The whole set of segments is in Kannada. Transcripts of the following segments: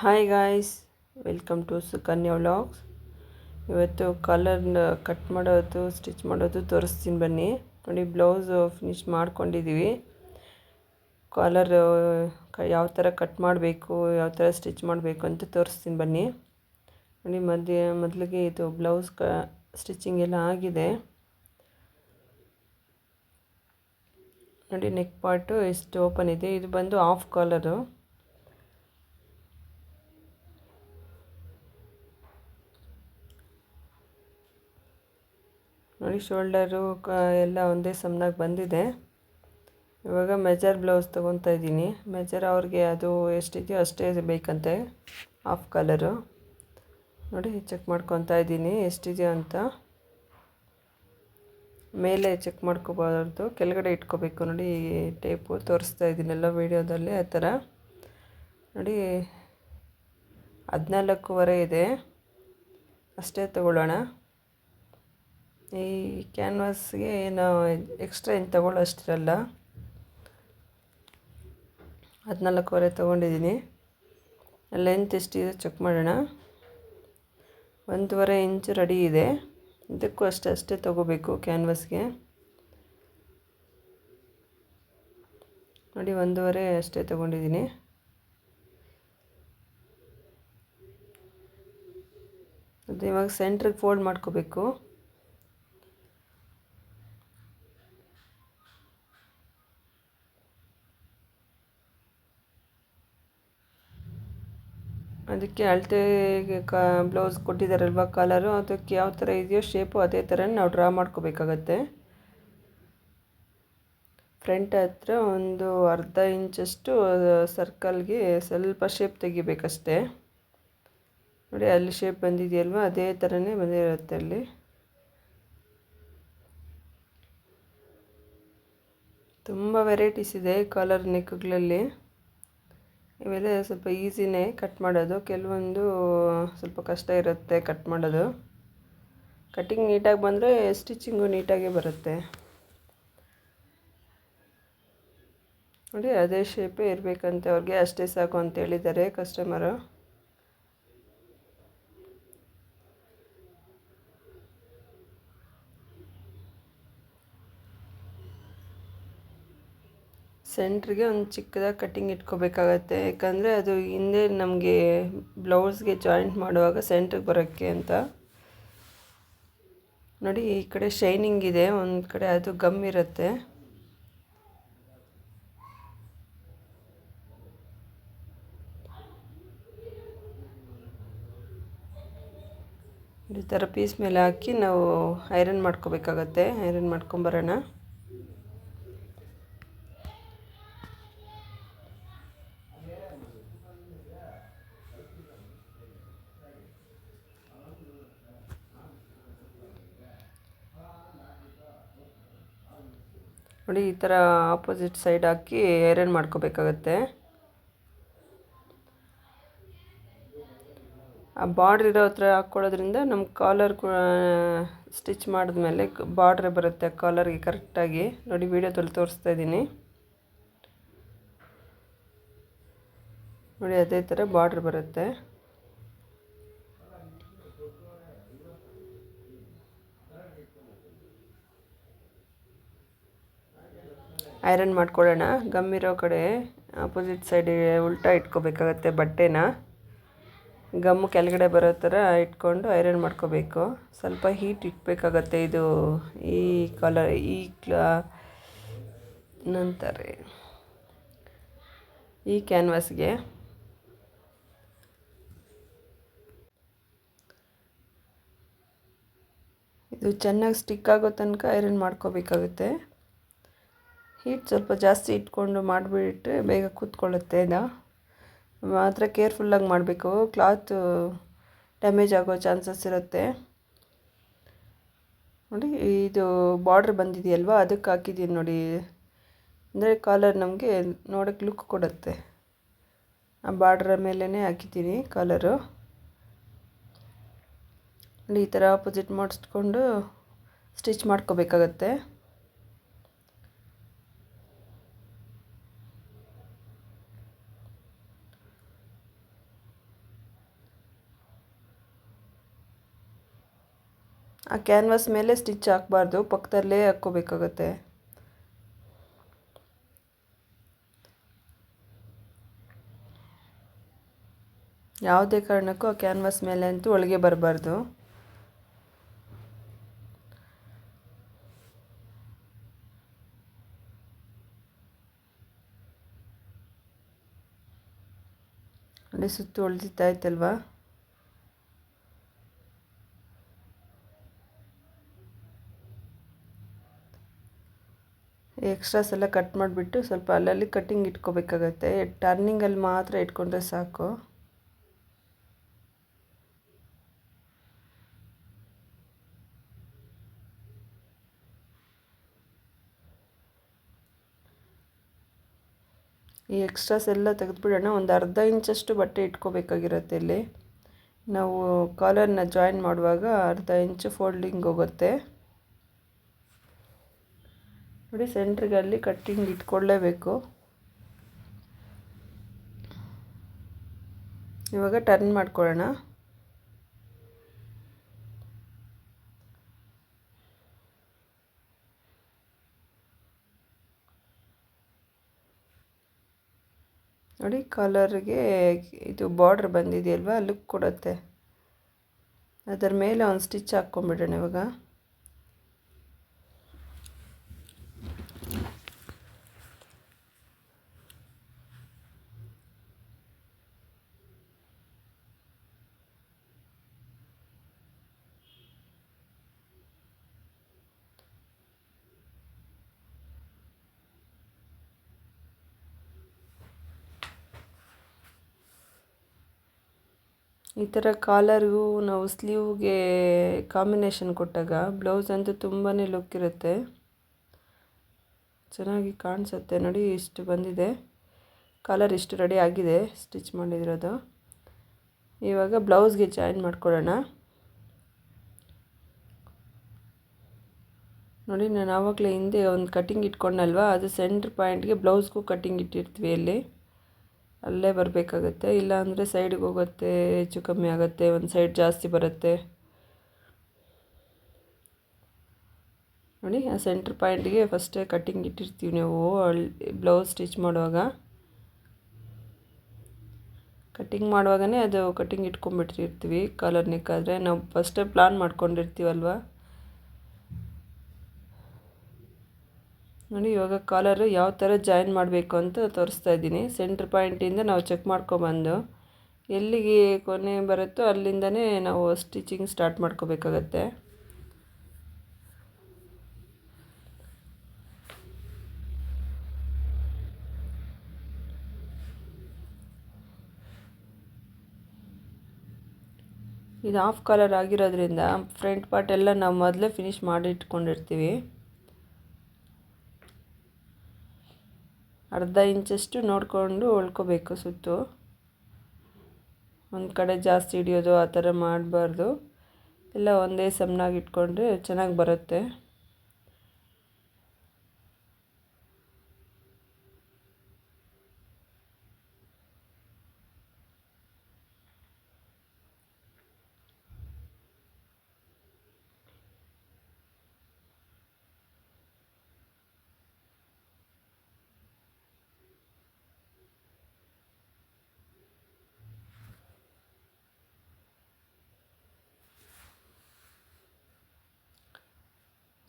Hi guys welcome to Sukanya vlogs ಇವತ್ತು ಕಲರ್ ಕಟ್ ಮಾಡೋದು ಸ್ಟಿಚ್ ಮಾಡೋದು ತೋರಿಸ್ತೀನಿ ಬನ್ನಿ. ನೋಡಿ ಬ್ಲೌಸ್ ಫಿನಿಶ್ ಮಾಡ್ಕೊಂಡಿದ್ದೀವಿ ಕಾಲರ್ ಯಾವ ಥರ ಕಟ್ ಮಾಡಬೇಕು, ಯಾವ ಥರ ಸ್ಟಿಚ್ ಮಾಡಬೇಕು ಅಂತ ತೋರಿಸ್ತೀನಿ ಬನ್ನಿ. ನೋಡಿ, ಮಧ್ಯ, ಮೊದಲಿಗೆ ಇದು ಬ್ಲೌಸ್ ಕ ಸ್ಟಿಚಿಂಗ್ ಎಲ್ಲ ಆಗಿದೆ. ನೋಡಿ ನೆಕ್ ಪಾರ್ಟು ಎಷ್ಟು ಓಪನ್ ಇದೆ. ಇದು ಬಂದು ಆಫ್ ಕಾಲರು ನೋಡಿ ಶೋಲ್ಡರು ಕ ಎಲ್ಲ ಒಂದೇ ಸಮನಾಗಿ ಬಂದಿದೆ. ಇವಾಗ ಮೆಜರ್ ಬ್ಲೌಸ್ ತೊಗೊತಾ ಇದ್ದೀನಿ. ಮೆಜರ್ ಅವ್ರಿಗೆ ಅದು ಎಷ್ಟಿದೆಯೋ ಅಷ್ಟೇ ಬೇಕಂತೆ, ಆಫ್ ಕಲರು. ನೋಡಿ, ಚೆಕ್ ಮಾಡ್ಕೊತಾ ಇದ್ದೀನಿ ಎಷ್ಟಿದೆಯೋ ಅಂತ. ಮೇಲೆ ಚೆಕ್ ಮಾಡ್ಕೋಬಾರ್ದು, ಕೆಳಗಡೆ ಇಟ್ಕೋಬೇಕು. ನೋಡಿ ಟೇಪು ತೋರಿಸ್ತಾ ಇದ್ದೀನಲ್ಲ ವೀಡಿಯೋದಲ್ಲಿ, ಆ ಥರ. ನೋಡಿ, ಹದಿನಾಲ್ಕೂವರೆ ಇದೆ. ಅಷ್ಟೇ ತಗೊಳ್ಳೋಣ. ಈ ಕ್ಯಾನ್ವಾಸ್ಗೆ ಏನು ಎಕ್ಸ್ಟ್ರಾ ಏನು ತಗೊಳ್ಳೋ ಅಷ್ಟಿರಲ್ಲ. ಹದಿನಾಲ್ಕೂವರೆ ತೊಗೊಂಡಿದ್ದೀನಿ. ಲೆಂತ್ ಎಷ್ಟಿದೆ ಚೆಕ್ ಮಾಡೋಣ. ಒಂದೂವರೆ ಇಂಚು ರೆಡಿ ಇದೆ. ಇದಕ್ಕೂ ಅಷ್ಟೇ ಅಷ್ಟೇ ತೊಗೋಬೇಕು ಕ್ಯಾನ್ವಸ್ಗೆ ನೋಡಿ, ಒಂದೂವರೆ ಅಷ್ಟೇ ತೊಗೊಂಡಿದ್ದೀನಿ. ಅದು ಇವಾಗ ಸೆಂಟ್ರಿಗೆ ಫೋಲ್ಡ್ ಮಾಡ್ಕೋಬೇಕು. ಅದಕ್ಕೆ ಅಳತೆಗೆ ಕ ಬ್ಲೌಸ್ ಕೊಟ್ಟಿದ್ದಾರಲ್ವ ಕಲರು ಅದಕ್ಕೆ ಯಾವ ಥರ ಇದೆಯೋ ಶೇಪು ಅದೇ ಥರ ನಾವು ಡ್ರಾ ಮಾಡ್ಕೋಬೇಕಾಗತ್ತೆ. ಫ್ರಂಟ್ ಹತ್ರ ಒಂದು ಅರ್ಧ ಇಂಚಷ್ಟು ಸರ್ಕಲ್ಗೆ ಸ್ವಲ್ಪ ಶೇಪ್ ತೆಗಿಬೇಕಷ್ಟೆ. ನೋಡಿ, ಅಲ್ಲಿ ಶೇಪ್ ಬಂದಿದೆಯಲ್ವ? ಅದೇ ಥರನೇ ಬಂದಿರುತ್ತೆ ಅಲ್ಲಿ. ತುಂಬ ವೆರೈಟೀಸ್ ಇದೆ ಕಾಲರ್ ನೆಕ್ಗಳಲ್ಲಿ ಇವೆಲ್ಲ ಸ್ವಲ್ಪ ಈಸಿನೇ ಕಟ್ ಮಾಡೋದು. ಕೆಲವೊಂದು ಸ್ವಲ್ಪ ಕಷ್ಟ ಇರುತ್ತೆ ಕಟ್ ಮಾಡೋದು. ಕಟ್ಟಿಂಗ್ ನೀಟಾಗಿ ಬಂದರೆ ಸ್ಟಿಚಿಂಗು ನೀಟಾಗಿ ಬರುತ್ತೆ. ನೋಡಿ, ಅದೇ ಶೇಪೇ ಇರಬೇಕಂತೆ ಅವ್ರಿಗೆ. ಅಷ್ಟೇ ಸಾಕು ಅಂತ ಹೇಳಿದ್ದಾರೆ ಕಸ್ಟಮರು ಸೆಂಟ್ರಿಗೆ ಒಂದು ಚಿಕ್ಕದಾಗಿ ಕಟ್ಟಿಂಗ್ ಇಟ್ಕೋಬೇಕಾಗತ್ತೆ. ಯಾಕಂದರೆ ಅದು ಹಿಂದೆ ನಮಗೆ ಬ್ಲೌಸ್ಗೆ ಜಾಯಿಂಟ್ ಮಾಡುವಾಗ ಸೆಂಟ್ರಿಗೆ ಬರೋಕ್ಕೆ ಅಂತ. ನೋಡಿ, ಈ ಕಡೆ ಶೈನಿಂಗ್ ಇದೆ. ಒಂದು ಕಡೆ ಅದು ಗಮ್ ಇರುತ್ತೆ. ಈ ಥರ ಪೀಸ್ ಮೇಲೆ ಹಾಕಿ ನಾವು ಐರನ್ ಮಾಡ್ಕೋಬೇಕಾಗತ್ತೆ. ಐರನ್ ಮಾಡ್ಕೊಂಬರೋಣ. ನೋಡಿ ಈ ಥರ ಆಪೋಸಿಟ್ ಸೈಡ್ ಹಾಕಿ ಐರನ್ ಮಾಡ್ಕೋಬೇಕಾಗತ್ತೆ. ಆ ಬಾರ್ಡ್ರ್ ಇರೋ ಹತ್ರ ಹಾಕ್ಕೊಳ್ಳೋದ್ರಿಂದ ನಮ್ಮ ಕಾಲರ್ ಸ್ಟಿಚ್ ಮಾಡಿದ್ಮೇಲೆ ಬಾರ್ಡ್ರ್ ಬರುತ್ತೆ ಕಾಲರ್ಗೆ ಕರೆಕ್ಟಾಗಿ ನೋಡಿ ವೀಡಿಯೋದಲ್ಲಿ ತೋರಿಸ್ತಾ ಇದ್ದೀನಿ. ನೋಡಿ, ಅದೇ ಥರ ಬಾರ್ಡ್ರ್ ಬರುತ್ತೆ. ಐರನ್ ಮಾಡ್ಕೊಳ್ಳೋಣ. ಗಮ್ ಇರೋ ಕಡೆ ಆಪೋಸಿಟ್ ಸೈಡಿಗೆ ಉಲ್ಟಾ ಇಟ್ಕೋಬೇಕಾಗತ್ತೆ ಬಟ್ಟೆನ. ಗಮ್ಮು ಕೆಳಗಡೆ ಬರೋ ಥರ ಇಟ್ಕೊಂಡು ಐರನ್ ಮಾಡ್ಕೋಬೇಕು. ಸ್ವಲ್ಪ ಹೀಟ್ ಇಟ್ಬೇಕಾಗತ್ತೆ ಇದು ಈ ಕಲರ್ ಈ ಕ್ಲಾ ನಂತರ ಈ ಕ್ಯಾನ್ವಾಸ್ಗೆ ಇದು ಚೆನ್ನಾಗಿ ಸ್ಟಿಕ್ ಆಗೋ ತನಕ ಐರನ್ ಮಾಡ್ಕೋಬೇಕಾಗುತ್ತೆ. ಹೀಟ್ ಸ್ವಲ್ಪ ಜಾಸ್ತಿ ಇಟ್ಕೊಂಡು ಮಾಡಿಬಿಟ್ರೆ ಬೇಗ ಕೂತ್ಕೊಳ್ಳುತ್ತೆ ನಾ. ಮಾತ್ರ ಕೇರ್ಫುಲ್ಲಾಗಿ ಮಾಡಬೇಕು. ಕ್ಲಾತು ಡ್ಯಾಮೇಜ್ ಆಗೋ ಚಾನ್ಸಸ್ ಇರುತ್ತೆ. ನೋಡಿ, ಇದು ಬಾರ್ಡ್ರ್ ಬಂದಿದೆಯಲ್ವ? ಅದಕ್ಕೆ ಹಾಕಿದ್ದೀನಿ ನೋಡಿ. ಅಂದರೆ ಕಾಲರ್ ನಮಗೆ ನೋಡೋಕ್ಕೆ ಲುಕ್ ಕೊಡುತ್ತೆ. ಆ ಬಾರ್ಡ್ರ ಮೇಲೇ ಹಾಕಿದ್ದೀನಿ ಕಾಲರು. ನೋಡಿ, ಈ ಥರ ಅಪೋಸಿಟ್ ಮಾಡಿಸ್ಕೊಂಡು ಸ್ಟಿಚ್ ಮಾಡ್ಕೋಬೇಕಾಗತ್ತೆ. ಆ ಕ್ಯಾನ್ವಾಸ್ ಮೇಲೆ ಸ್ಟಿಚ್ ಹಾಕಬಾರ್ದು, ಪಕ್ಕದಲ್ಲೇ ಹಾಕ್ಕೋಬೇಕಾಗತ್ತೆ. ಯಾವುದೇ ಕಾರಣಕ್ಕೂ ಆ ಕ್ಯಾನ್ವಾಸ್ ಮೇಲೆ ಅಂತೂ ಒಳಗೆ ಬರಬಾರ್ದು. ಅಲ್ಲಿ ಸುತ್ತು ಹೊಳ್ದಿತ್ತಾಯ್ತಲ್ವಾ ಎಕ್ಸ್ಟ್ರಾಸ್ ಎಲ್ಲ ಕಟ್ ಮಾಡಿಬಿಟ್ಟು ಸ್ವಲ್ಪ ಅಲ್ಲಲ್ಲಿ ಕಟ್ಟಿಂಗ್ ಇಟ್ಕೋಬೇಕಾಗತ್ತೆ. ಟರ್ನಿಂಗಲ್ಲಿ ಮಾತ್ರ ಇಟ್ಕೊಂಡ್ರೆ ಸಾಕು. ಈ ಎಕ್ಸ್ಟ್ರಾಸ್ ಎಲ್ಲ ತೆಗೆದುಬಿಡೋಣ. ಒಂದು ಅರ್ಧ ಇಂಚಷ್ಟು ಬಟ್ಟೆ ಇಟ್ಕೋಬೇಕಾಗಿರುತ್ತೆ ಇಲ್ಲಿ. ನಾವು ಕಾಲರ್ನ ಜಾಯಿನ್ ಮಾಡುವಾಗ ಅರ್ಧ ಇಂಚು ಫೋಲ್ಡಿಂಗ್ ಹೋಗುತ್ತೆ. ನೋಡಿ ಸೆಂಟ್ರಿಗೆ ಅಲ್ಲಿ ಕಟ್ಟಿಂಗ್ ಇಟ್ಕೊಳ್ಳೇಬೇಕು. ಇವಾಗ ಟರ್ನ್ ಮಾಡ್ಕೊಳ್ಳೋಣ. ನೋಡಿ ಕಲರ್ಗೆ ಇದು ಬಾರ್ಡ್ರ್ ಬಂದಿದೆಯಲ್ವಾ? ಲುಕ್ ಕೊಡುತ್ತೆ. ಅದರ ಮೇಲೆ ಒಂದು ಸ್ಟಿಚ್ ಹಾಕ್ಕೊಂಬಿಡೋಣ ಇವಾಗ. ಈ ಥರ ಕಾಲರ್ಗೂ ನಾವು ಸ್ಲೀವ್ಗೆ ಕಾಂಬಿನೇಷನ್ ಕೊಟ್ಟಾಗ ಬ್ಲೌಸ್ ಅಂತೂ ತುಂಬಾ ಲುಕ್ ಇರುತ್ತೆ. ಚೆನ್ನಾಗಿ ಕಾಣಿಸುತ್ತೆ. ನೋಡಿ, ಇಷ್ಟು ಬಂದಿದೆ. ಕಾಲರ್ ಇಷ್ಟು ರೆಡಿ ಆಗಿದೆ. ಸ್ಟಿಚ್ ಮಾಡಿದಿರೋದು ಇವಾಗ ಬ್ಲೌಸ್ಗೆ ಜಾಯಿನ್ ಮಾಡ್ಕೊಳ್ಳೋಣ. ನೋಡಿ, ನಾನು ಆವಾಗಲೇ ಹಿಂದೆ ಒಂದು ಕಟ್ಟಿಂಗ್ ಇಟ್ಕೊಂಡಲ್ವ? ಅದು ಸೆಂಟ್ರ್ ಪಾಯಿಂಟ್ಗೆ ಬ್ಲೌಸ್ಗೂ ಕಟ್ಟಿಂಗ್ ಇಟ್ಟಿರ್ತೀವಿ ಅಲ್ಲಿ ಅಲ್ಲೇ ಬರಬೇಕಾಗತ್ತೆ. ಇಲ್ಲಾಂದರೆ ಸೈಡಿಗೆ ಹೋಗುತ್ತೆ, ಹೆಚ್ಚು ಕಮ್ಮಿ ಆಗುತ್ತೆ, ಒಂದು ಸೈಡ್ ಜಾಸ್ತಿ ಬರುತ್ತೆ. ನೋಡಿ, ಆ ಸೆಂಟ್ರ್ ಪಾಯಿಂಟಿಗೆ ಫಸ್ಟೇ ಕಟ್ಟಿಂಗ್ ಇಟ್ಟಿರ್ತೀವಿ ನೀವು. ಬ್ಲೌಸ್ ಸ್ಟಿಚ್ ಮಾಡುವಾಗ. ಕಟ್ಟಿಂಗ್ ಮಾಡುವಾಗಲೇ ಅದು ಕಟ್ಟಿಂಗ್ ಇಟ್ಕೊಂಡ್ಬಿಟ್ಟಿರ್ತೀವಿ. ಕಾಲರ್ ನೆಕ್ಕಾದರೆ ನಾವು ಫಸ್ಟೇ ಪ್ಲಾನ್ ಮಾಡ್ಕೊಂಡಿರ್ತೀವಲ್ವ? ನೋಡಿ, ಇವಾಗ ಕಾಲರು ಯಾವ ಥರ ಜಾಯಿನ್ ಮಾಡಬೇಕು ಅಂತ ತೋರಿಸ್ತಾ ಇದ್ದೀನಿ. ಸೆಂಟ್ರ್ ಪಾಯಿಂಟಿಂದ ನಾವು ಚೆಕ್ ಮಾಡ್ಕೊಬಂದು ಎಲ್ಲಿಗೆ ಕೊನೆ ಬರುತ್ತೋ ಅಲ್ಲಿಂದನೇ ನಾವು ಸ್ಟಿಚಿಂಗ್ ಸ್ಟಾರ್ಟ್ ಮಾಡ್ಕೋಬೇಕಾಗತ್ತೆ. ಇದು ಆಫ್ ಕಲರ್ ಆಗಿರೋದ್ರಿಂದ ಫ್ರಂಟ್ ಪಾರ್ಟ್ ಎಲ್ಲ ನಾವು ಮೊದಲೇ ಫಿನಿಶ್ ಮಾಡಿ ಇಟ್ಕೊಂಡಿರ್ತೀವಿ ಅರ್ಧ ಇಂಚಷ್ಟು ನೋಡಿಕೊಂಡು ಉಳ್ಕೋಬೇಕು ಸುತ್ತು. ಒಂದು ಕಡೆ ಜಾಸ್ತಿ ಹಿಡಿಯೋದು ಆ ಥರ ಮಾಡಬಾರ್ದು. ಎಲ್ಲ ಒಂದೇ ಸಮನಾಗಿ ಇಟ್ಕೊಂಡ್ರೆ ಚೆನ್ನಾಗಿ ಬರುತ್ತೆ.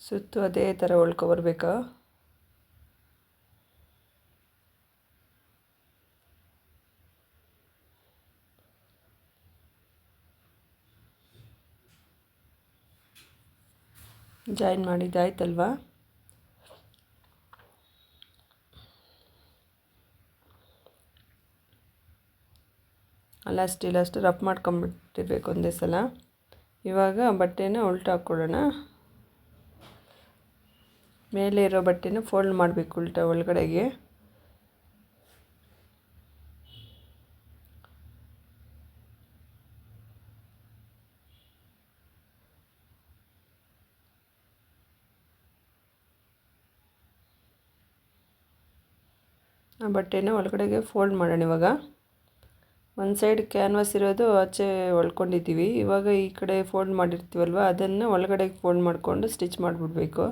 ಸುತ್ತು ಅದೇ ಥರ ಉಳ್ಕೊಬರ್ಬೇಕಾ ಜಾಯಿನ್ ಮಾಡಿದ್ದಾಯ್ತಲ್ವಾ ಅಲ್ಲ ಅಷ್ಟು ರಫ್ ಮಾಡ್ಕೊಂಬಿಟ್ಟಿರ್ಬೇಕು ಒಂದೇ ಸಲ. ಇವಾಗ ಬಟ್ಟೆನ ಉಲ್ಟಾ ಹಾಕ್ಕೊಳ್ಳೋಣ ಮೇಲೆ ಇರೋ ಬಟ್ಟೆನ ಫೋಲ್ಡ್ ಮಾಡಬೇಕು ಉಲ್ಟಾ ಒಳಗಡೆಗೆ. ಆ ಬಟ್ಟೆನ ಒಳಗಡೆಗೆ ಫೋಲ್ಡ್ ಮಾಡೋಣ ಇವಾಗ. ಒಂದು ಸೈಡ್ ಕ್ಯಾನ್ವಾಸ್ ಇರೋದು ಆಚೆ ಒಳ್ಕೊಂಡಿದ್ದೀವಿ ಇವಾಗ ಈ ಕಡೆ ಫೋಲ್ಡ್ ಮಾಡಿರ್ತೀವಲ್ವ, ಅದನ್ನು ಒಳಗಡೆಗೆ ಫೋಲ್ಡ್ ಮಾಡಿಕೊಂಡು ಸ್ಟಿಚ್ ಮಾಡಿಬಿಡ್ಬೇಕು.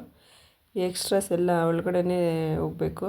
ಎಕ್ಸ್ಟ್ರಾಸ್ ಎಲ್ಲ ಒಳಗಡೆನೇ ಹೋಗಬೇಕು.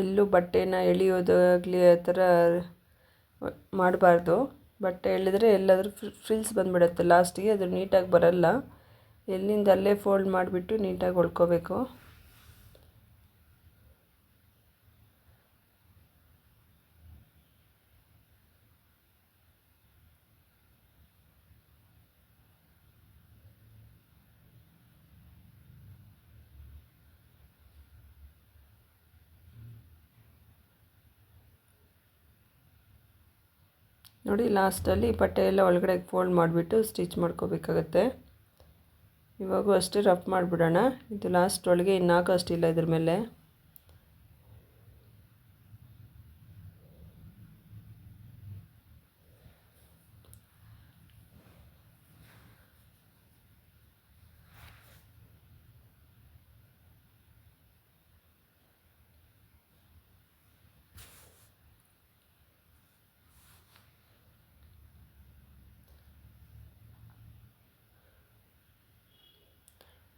ಎಲ್ಲೂ ಬಟ್ಟೆನ ಎಳೆಯೋದಾಗಲಿ ಆ ಥರ ಮಾಡಬಾರ್ದು. ಬಟ್ಟೆ ಎಳೆದ್ರೆ ಎಲ್ಲಾದರೂ ಫ್ರಿಲ್ಸ್ ಬಂದುಬಿಡುತ್ತೆ. ಲಾಸ್ಟಿಗೆ ಅದು ನೀಟಾಗಿ ಬರಲ್ಲ. ಎಲ್ಲಿಂದ ಅಲ್ಲೇ ಫೋಲ್ಡ್ ಮಾಡಿಬಿಟ್ಟು ನೀಟಾಗಿ ಹೊಲ್ಕೋಬೇಕು. ನೋಡಿ, ಲಾಸ್ಟಲ್ಲಿ ಬಟ್ಟೆ ಎಲ್ಲ ಒಳಗಡೆ ಫೋಲ್ಡ್ ಮಾಡಿಬಿಟ್ಟು ಸ್ಟಿಚ್ ಮಾಡ್ಕೋಬೇಕಾಗತ್ತೆ. ಇವಾಗೂ ಅಷ್ಟೇ ರಫ್ ಮಾಡಿಬಿಡೋಣ. ಇದು ಲಾಸ್ಟ್ ಒಳಗೆ ಇನ್ನು ಅಷ್ಟಿಲ್ಲ ಇದ್ರ ಮೇಲೆ.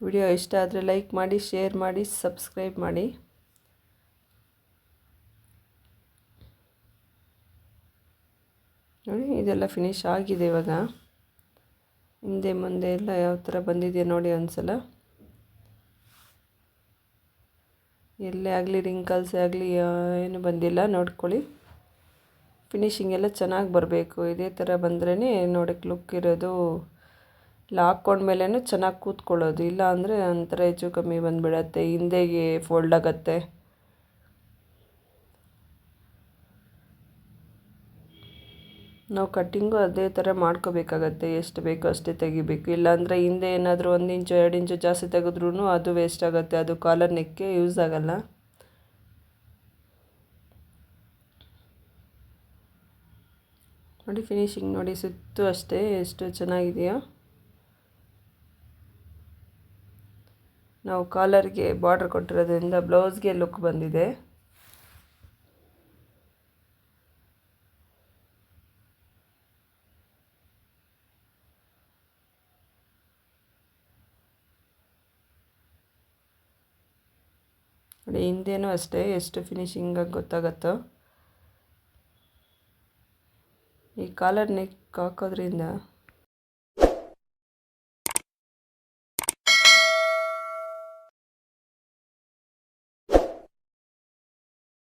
ವಿಡಿಯೋ ಇಷ್ಟ ಆದರೆ ಲೈಕ್ ಮಾಡಿ, ಶೇರ್ ಮಾಡಿ, ಸಬ್ಸ್ಕ್ರೈಬ್ ಮಾಡಿ. ನೋಡಿ, ಇದೆಲ್ಲ ಫಿನಿಶ್ ಆಗಿದೆ ಇವಾಗ. ಹಿಂದೆ ಮುಂದೆ ಎಲ್ಲ ಯಾವ ಥರ ಬಂದಿದೆ ನೋಡಿ ಒಂದ್ಸಲ. ಎಲ್ಲೇ ಆಗಲಿ ರಿಂಕಲ್ಸ್ ಆಗಲಿ ಏನು ಬಂದಿಲ್ಲ, ನೋಡ್ಕೊಳ್ಳಿ. ಫಿನಿಶಿಂಗ್ ಎಲ್ಲ ಚೆನ್ನಾಗಿ ಬರಬೇಕು. ಇದೇ ಥರ ಬಂದ್ರೇ ನೋಡೋಕ್ಕೆ ಲುಕ್ ಇರೋದು ಇಲ್ಲ ಹಾಕ್ಕೊಂಡ್ಮೇಲೇ ಚೆನ್ನಾಗಿ ಕೂತ್ಕೊಳ್ಳೋದು. ಇಲ್ಲ ಅಂದರೆ ಒಂಥರ ಹೆಚ್ಚು ಕಮ್ಮಿ ಬಂದುಬಿಡತ್ತೆ. ಹಿಂದೆಗೆ ಫೋಲ್ಡ್ ಆಗುತ್ತೆ. ನಾವು ಕಟ್ಟಿಂಗು ಅದೇ ಥರ ಮಾಡ್ಕೋಬೇಕಾಗತ್ತೆ. ಎಷ್ಟು ಬೇಕೋ ಅಷ್ಟೇ ತೆಗಿಬೇಕು. ಇಲ್ಲಾಂದರೆ ಹಿಂದೆ ಏನಾದರೂ ಒಂದು ಇಂಚು, ಎರಡು ಇಂಚು ಜಾಸ್ತಿ ತೆಗೆದ್ರೂ ಅದು ವೇಸ್ಟ್ ಆಗುತ್ತೆ. ಅದು ಕಾಲರ್ ನೆಕ್ಕೆ ಯೂಸ್ ಆಗಲ್ಲ. ನೋಡಿ ಫಿನಿಶಿಂಗ್ ನೋಡಿ ಸುತ್ತು ಅಷ್ಟೇ. ಎಷ್ಟು ಚೆನ್ನಾಗಿದೆಯೋ. ನಾವು ಕಾಲರ್ಗೆ ಬಾರ್ಡ್ರ್ ಕೊಟ್ಟಿರೋದ್ರಿಂದ ಬ್ಲೌಸ್ಗೆ ಲುಕ್ ಬಂದಿದೆ. ನೋಡಿ, ಹಿಂದೇನೂ ಅಷ್ಟೇ ಎಷ್ಟು ಫಿನಿಶಿಂಗಾಗಿ ಗೊತ್ತಾಗತ್ತೋ. ಈ ಕಾಲರ್ ನೆಕ್ ಹಾಕೋದ್ರಿಂದ